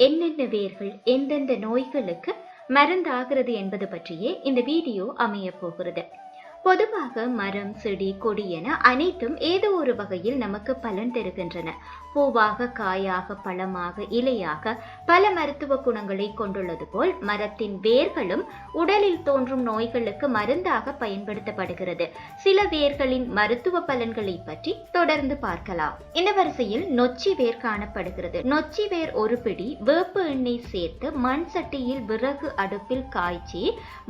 என்னென்ன வேர்கள் எந்தெந்த நோய்களுக்கு மருந்தாகிறது என்பது பற்றியே இந்த வீடியோ அமைய போகிறது. பொதுவாக மரம் செடி கொடி என அனைத்தும் ஏதோ ஒரு வகையில் நமக்கு பலன் தருகின்றன. பூவாக காயாக பழமாக இலையாக பல மருத்துவ குணங்களை கொண்டுள்ளது போல் மரத்தின் வேர்களும் உடலில் தோன்றும் நோய்களுக்கு மருந்தாக பயன்படுத்தப்படுகிறது. சில வேர்களின் மருத்துவ பலன்களை பற்றி தொடர்ந்து பார்க்கலாம். இந்த வரிசையில் நொச்சி வேர் காணப்படுகிறது. நொச்சி வேர் ஒரு பிடி வேப்பு எண்ணெய் சேர்த்து மண் சட்டியில் விறகு அடுப்பில் காய்ச்சி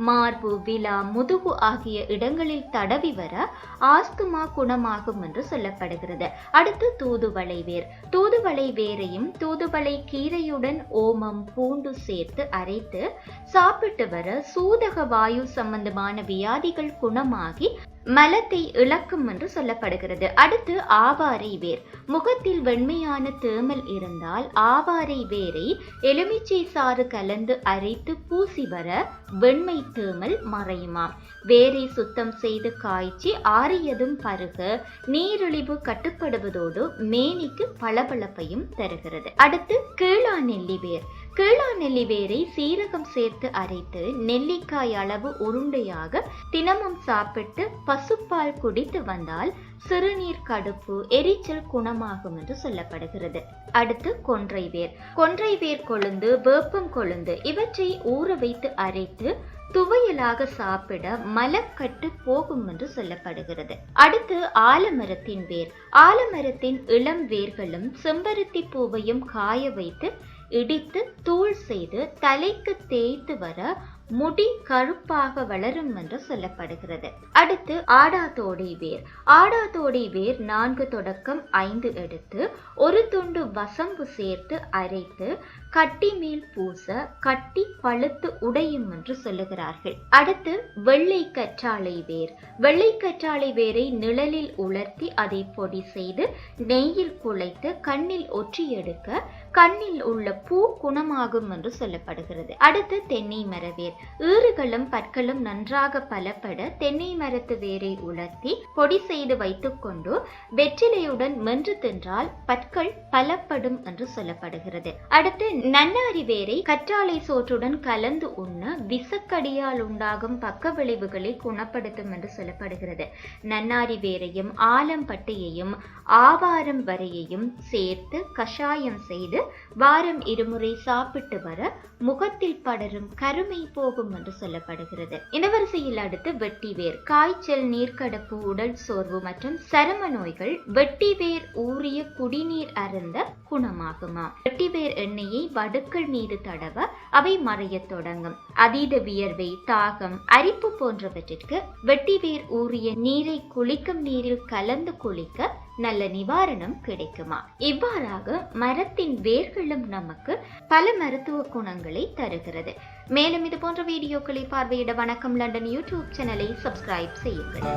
மார்பு விலா முதுகு ஆகிய இடங்களில் தடவி வர ஆஸ்துமா குணமாகும் என்று சொல்லப்படுகிறது. அடுத்து தூதுவளை வேர். தூதுவளை வேரையும் தூதுவளை கீரையுடன் ஓமம் பூண்டு சேர்த்து அரைத்து சாப்பிட்டு வர சூதக வாயு சம்பந்தமான வியாதிகள் குணமாகி மலத்தை இழக்கும் என்று சொல்லப்படுகிறது. அடுத்து ஆவாரை வேர். முகத்தில் வெண்மையான தேமல் இருந்தால் ஆவாரை வேரை எலுமிச்சை சாறு கலந்து அரைத்து பூசி வர வெண்மை தேமல் மறையுமாம் வேரை சுத்தம் செய்து காய்ச்சி ஆறியதும் பருக நீரிழிவு கட்டுப்படுவதோடு மேனிக்கு பளபளப்பையும் தருகிறது. அடுத்து கீழா நெல்லி வேர். கீழா நெல்லி வேரை சீரகம் சேர்த்து அரைத்து நெல்லிக்காய் அளவு உருண்டையாக தினமும் சாப்பிட்டு பசுப்பால் குடித்து வந்தால் சிறுநீர் கடுப்பு எரிச்சல் குணமாகும் என்று சொல்லப்படுகிறது. அடுத்து கொன்றை வேர். கொன்றை வேர் கொழுந்து வேப்பம் கொழுந்து இவற்றை ஊற வைத்து அரைத்து துவையலாக சாப்பிட மலக்கட்டு போகும் என்று சொல்லப்படுகிறது. அடுத்து ஆலமரத்தின் வேர். ஆலமரத்தின் இளம் வேர்களும் செம்பருத்தி பூவையும் காய வைத்து இடித்து தூள் செய்து தலைக்கு தேய்த்து வர முடி கருப்பாக வளரும் என்று சொல்லப்படுகிறது. அடுத்து ஆடாதோடை வேர். ஆடாதோடை வேர் நான்கு தொடக்கம் ஐந்து எடுத்து ஒரு துண்டு வசம்பு சேர்த்து அரைத்து கட்டி மேல் பூச கட்டி பழுத்து உடையும் என்று சொல்லுகிறார்கள். அடுத்து வெள்ளை கற்றாழை வேர். வெள்ளை கற்றாழை வேரை நிழலில் உலர்த்தி அதை பொடி செய்து நெய்யில் குழைத்து கண்ணில் ஒற்றி எடுக்க கண்ணில் உள்ள பூ குணமாகும் என்று சொல்லப்படுகிறது. அடுத்து தென்னை மரவேர். ஈறுகளும் பற்களும் நன்றாக பலப்பட தென்னை மரத்து வேரை உலர்த்தி பொடி செய்து வைத்துக்கொண்டு வெற்றிலையுடன் மென்று தின்றால் பற்கள் பலப்படும் என்று சொல்லப்படுகிறது. அடுத்து நன்னாரி வேரை கற்றாழை சோற்றுடன் கலந்து உண்ண விசக்கடியால் உண்டாகும் பக்க விளைவுகளை குணப்படுத்தும் என்று சொல்லப்படுகிறது. நன்னாரி வேரையும் ஆலம்பட்டையையும் ஆவாரம் வரையையும் சேர்த்து கஷாயம் செய்து வாரம் இருமுறை சாப்பிட்டு வர முகத்தில் படரும் கருமை போகும் என்று சொல்லப்படுகிறது. இந்த வரிசையில் அடுத்து வெட்டிவேர் காய்ச்சல் நீர்க்கடப்பு உடல் சோர்வு மற்றும் சரும நோய்கள் வெட்டி வேர் ஊறிய குடிநீர் அருந்த குணமாகுமா? வெட்டி வேர் எண்ணெயை வடுக்கள் மீது தடவ அவை மறைய தொடங்கும். அதீத வியர்வை தாகம் அரிப்பு போன்றவற்றிற்கு வெட்டி வேர் ஊறிய நீரை குளிக்கும் நீரில் கலந்து குளிக்க நல்ல நிவாரணம் கிடைக்குமா? இவ்வாறாக மரத்தின் வேர்களும் நமக்கு பல மருத்துவ குணங்களை தருகிறது. மேலும் இது போன்ற வீடியோக்களை பார்வையிட வணக்கம். லண்டன் யூடியூப் சேனலை சப்ஸ்கிரைப் செய்யுங்கள்.